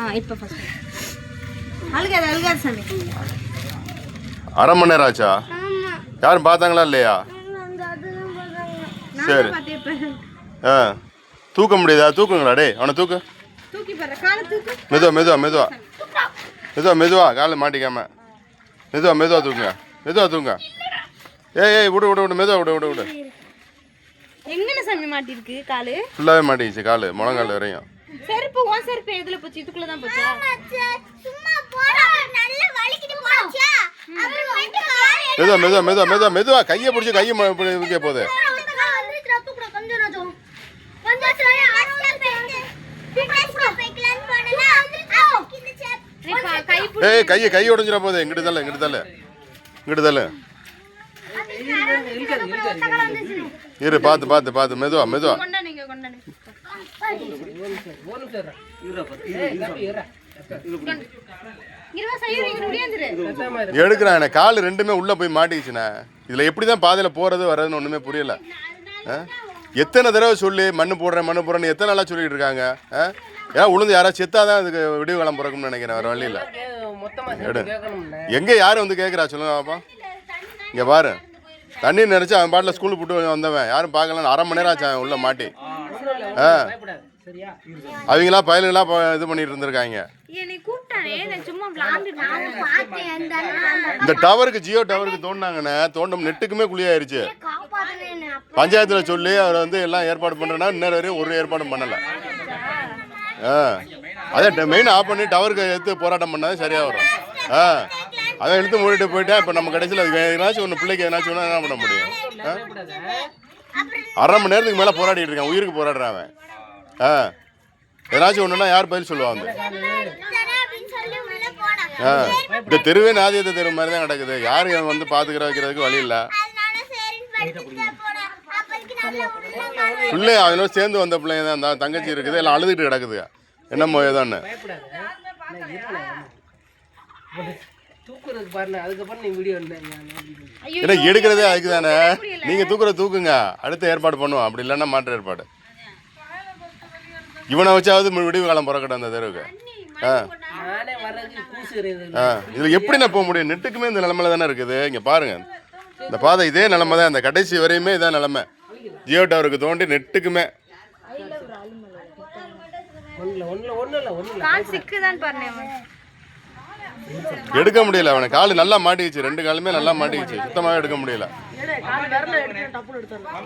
ஆ இப்போ ஃபர்ஸ்ட் அழுகாது அழுகாது சாமி. அரை மணி நேரம் ஆச்சா? யாரும் பார்த்தாங்களா இல்லையா? சரி. ஆ தூக்க முடியுதா? தூக்குங்களா? டேய் அவனை தூக்கு. மெதுவா மெதுவா மெதுவா. மெதுவா மெதுவா. காலை மாட்டிக்காம. மெதுவா மெதுவா தூக்குங்க. மெதுவா தூக்குங்க ஏய் ஏய் விடு விடு விடு. மெதுவா விடு விடு விடு. எங்கன சாமி மாட்டிருக்கு காலு? ஃபுல்லாகவே மாட்டிக்கிச்சு கால். முழங்கால் வரையும். செருப்பு உன் செருப்பு எதுல போச்சு? இதுக்குள்ள தான் போச்சா சும்மா போற நல்ல வலிக்கிட்டு போச்சா அப்புறம் வந்து காலை மெதுவா மெதுவா மெதுவா மெதுவா மெதுவா. கையை பிடிச்சி கையை ம- இப்படி வைக்க போகுது. வந்துட்டு தூக்குற கொஞ்சம் நஜம் கொஞ்சம் சொல்லி ஹாஸ்டல் போயிட்டு ஃபிட்னஸ் போய்க்கலாம்னு போனேனா அதுக்கு இந்த சேப் நீ பா- கை பிடி ஏய் கையை கை உடஞ்சிட போகுது. இங்கிட்டு தள்ள இங்கிட்டு தள்ள. இங்கிட்டு தள்ள. இரு பார்த்து பார்த்து பார்த்து மெதுவா மெதுவா. கொண்டா எடுக்கிறான் எனக்கு கால் ரெண்டுமே உள்ளே போய் மாட்டிக்கிச்சுண்ணே. இதில் எப்படி தான் பாதையில் போகிறது வர்றதுன்னு ஒன்றுமே புரியல. ஆ? எத்தனை தடவை சொல்லி மண்ணு போடுறேன் மண்ணு போடுறேன்னு எத்தனை நாளாக சொல்லிட்டு இருக்காங்க? ஆ? ஏன் உளுந்து யாராவது செத்தாதான் அதுக்கு விடிவு காலம் பிறக்கும்னு நினைக்கிறேன் வேறு வழியில் எடு. எங்கே யார் வந்து கேட்குறா சொல்லுங்க பாப்பா. இங்கே பாரு. தண்ணி நினச்சி அவன் பாட்டில் ஸ்கூலுக்கு போட்டு வந்தவன். யாரும் பார்க்கலன்னு அரை மணி நேரம் ஆச்சு அவன் உள்ள மாட்டி. ஆ. அவங்களாம் பயலுங்களாம் ப- இது பண்ணிட்டு இருந்திருக்காங்க. இந்த டவருக்கு ஜியோ டவருக்கு தோண்டினாங்கண்ணே தோண்டம் நெட்டுக்குமே குழியாயிருச்சு. பஞ்சாயத்தில் சொல்லி அவர் வந்து எல்லாம் ஏற்பாடு பண்ணுறேன்னா இன்னொரு வரையும் ஒரு ஏற்பாடும் பண்ணலை. ஆ. அதே மெயின் ஆஃப் பண்ணி டவருக்கு எடுத்து போராட்டம் பண்ணாதான் சரியாக வரும் ஆ. அதை எடுத்து மூடிட்டு போயிட்டா இப்போ நம்ம கடைசியில் அது ஏதாச்சும் ஒன்று பிள்ளைக்கு ஏதாச்சும் ஒன்று என்ன பண்ண முடியும்? அரை மணி நேரத்துக்கு மேலே போராடிட்டு இருக்கான் உயிருக்கு போராடுறான் அவன். ஆ. ஏதாச்சும் ஒன்றுனா யார் பதில் சொல்லுவாங்க? அப்படின்னு சொல்லி உள்ள போனா ஆ. இந்த தெருவே நாதியத்தை தெரு மாதிரி தான் கிடக்குது. யார் வந்து பார்த்துக்கிற வைக்கிறதுக்கு வழி இல்லை. பிள்ளை அவனோட சேர்ந்து வந்த பிள்ளைங்க தான் அந்த தங்கச்சி இருக்குது. எல்லாம் அழுதுட்டு கிடக்குது. வீடியோ ஐயோ ஏன்னா எடுக்கிறதே அதுக்கு தானே நீங்கள் தூக்குற தூக்குங்க. அடுத்த ஏற்பாடு பண்ணுவோம். அப்படி இல்லைன்னா மாற்று ஏற்பாடு. இவனை வச்சாவது விடிவு காலம் பிறக்கட்டும் அந்த தெருவுக்கு. ஆ. ஆ. இதில் எப்படி நான் போக முடியும்? நெட்டுக்குமே இந்த நிலமையில தானே இருக்குது. இங்கே பாருங்க. இந்த பாதை இதே நிலமை தான். இந்த கடைசி வரையுமே இதான் நிலமை. ஜியோ டவருக்கு தோண்டி நெட்டுக்குமே. எடுக்க முடியல. அவனை கால் நல்லா மாட்டிக்கிச்சு. ரெண்டு காலுமே நல்லா மாட்டிக்கிச்சு. சுத்தமாகவே எடுக்க முடியல.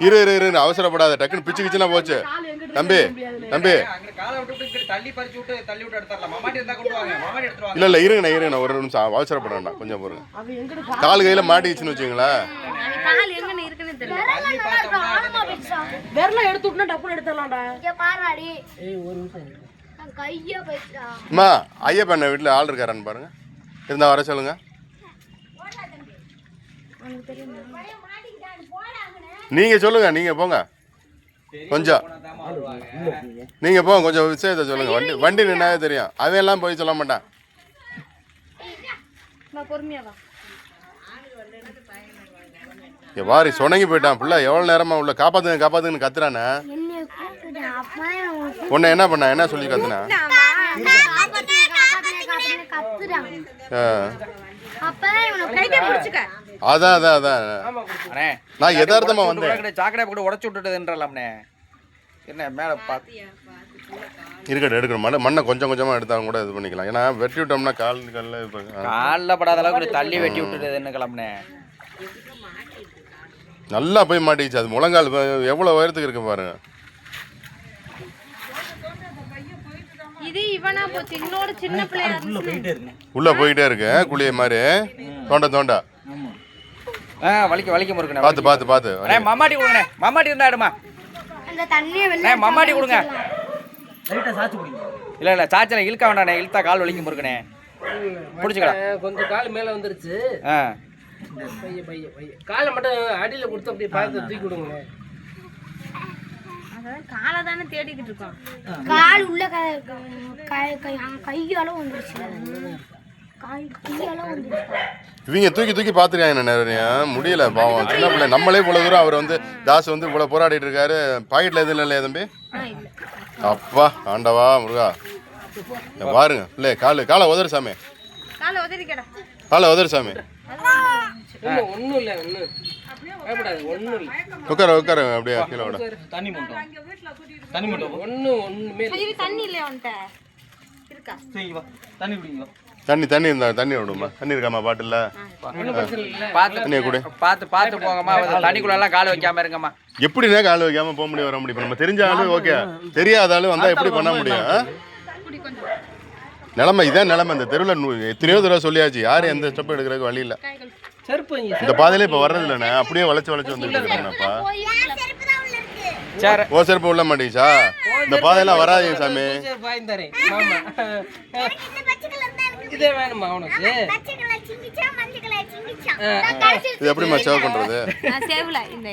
இரு இரு இரு இரு, அவசரப்படாத. டக்குன்னு பிச்சு கிச்சுனா போச்சு. தம்பி தம்பி. இல்லை இல்லை இருங்கண்ணா இருங்கண்ணா ஒரு நிமிஷம். அவசரப்பட வேண்டாம். கொஞ்சம் பொறுங்க. கால் கையில் மாட்டிக்கிச்சுன்னு வச்சுங்களேன் ஐயப்பண்ண வீட்டில் ஆள் இருக்காரான்னு பாருங்க. இருந்தா வர சொல்லுங்க. நீங்க சொல்லுங்க நீங்க போங்க. கொஞ்சம். நீங்க போங்க கொஞ்சம் விஷயத்த சொல்லுங்க. வண்டி வண்டி நின்னாவே தெரியும். அவன் எல்லாம் போய் சொல்ல மாட்டான். வாரி சொனங்கி போயிட்டான் பிள்ளை. எவ்வளோ நேரமா உள்ள காப்பாத்துங்க காப்பாத்துங்கன்னு கத்துறானே. உன்னை என்ன பண்ணா என்ன சொல்லி கத்துனா. அப்பதான் இவனை கைட்டை பிடிச்சுக்க. அதான் அதான் அதான். அண்ணே நான் யதார்த்தமா வந்தேன். சாக்கடை போட்டு உடச்சு விட்டுட்டுன்றலாம்ண்ணே என்ன மேல பார்த்து இருக்கட்டும் எடுக்கணும். மண்ணை மண்ணை கொஞ்சம் கொஞ்சமாக எடுத்தாலும் கூட இது பண்ணிக்கலாம். ஏன்னா வெட்டி விட்டோம்னா கால் கல்ல இப்போ காலில் படாத அளவுக்கு தள்ளி வெட்டி விட்டுட்டு கிளம்புனே நல்லா போய் மாட்டிக்கிச்சு. அது முழங்கால் எவ்வளோ உயரத்துக்கு இருக்கு பாருங்க. உள்ளே போயிட்டே இருக்கு. குழிய மாதிரி. தோண்ட தோண்ட. ஆ வலிக்க வலிக்க முறுக்குண்ணே பார்த்து பார்த்து பார்த்து. அண்ணே மம்மாட்டி கொடுங்கண்ணே மம்மாட்டி இருந்தா எடுமா. அந்த தண்ணியை அண்ணே மம்மாட்டி கொடுங்க. இல்லை இல்லை சாச்சனை இழுக்க வேண்டாண்ணே இழுத்தா கால் வலிக்க முறுக்குண்ணே. பிடிச்சிக்கலாம் கொஞ்சம் கால் மேல வந்துருச்சு. ஆ. பைய பைய பைய. காலை மட்டும் அடியில கொடுத்து அப்படியே பார்த்து தூக்கி விடுங்க. அதான் காலை தானே தேடிக்கிட்டு இருக்கோம். கால் உள்ள க- கை கை அவன் கையால வந்துருச்சு. கால் கையால வந்துருச்சு இவங்க தூக்கி தூக்கி பார்த்துருக்காங்க நிறைய முடியல பாவம். சின்ன பிள்ளை. நம்மளே இவ்வளோ தூரம் அவர் வந்து தாஸ் வந்து இவ்வளோ போராடிட்டு இருக்காரு. பாக்கெட்டில் எதுவும் இல்லையா தம்பி? ஆ இல்ல. அப்பா ஆண்டவா முருகா. பாருங்க. இல்லை காலு காலை உதறு சாமி. காலை உதறு சாமி. இல்லை இல்லை உட்கார உட்கார அப்படியே கீழே விட. தண்ணி மட்டும். தண்ணி மட்டும். ஒன்றும் இல்லை. தண்ணி இல்லையா தண்ணி குடிங்க வா. தண்ணி தண்ணி இருந்தா தண்ணி விடுமா? தண்ணி இருக்காமா பாட்டில் ஒன்றும் பிரச்சனை இல்லை பார்த்து தண்ணியை கொடு. பார்த்து பார்த்து போங்கம்மா. தண்ணிக்குள்ள எல்லாம் கால் வைக்காம இருங்கம்மா. எப்படிண்ணே கால் வைக்காம போக முடியும் வர முடியும்? நம்ம தெரிஞ்ச ஆளு ஓகே. தெரியாத ஆளு வந்தா எப்படி பண்ண முடியும்? நிலைமை இதான் நிலைமை. இந்த தெருவில் எத்தனையோ தடவை சொல்லியாச்சு. யாரும் எந்த ஸ்டெப் எடுக்கிறதுக்கு வழி இல்லை. இந்த பாதையில இப்போ வர்றது இல்லைண்ணே. அப்படியே வளைச்சு வளைச்சு வந்துட்டு இருக்கேன்ப்பா என் செருப்பு தான் உள்ள இருக்கு. சரி ஓ செருப்பு உள்ள மாட்டீங்கச்சா இந்த பாதையெல்லாம் வராதீங்க சாமி. இதே வேணுமா உனக்கு. இது எப்படிம்மா சேவ் பண்றது? நான் சேவல இந்த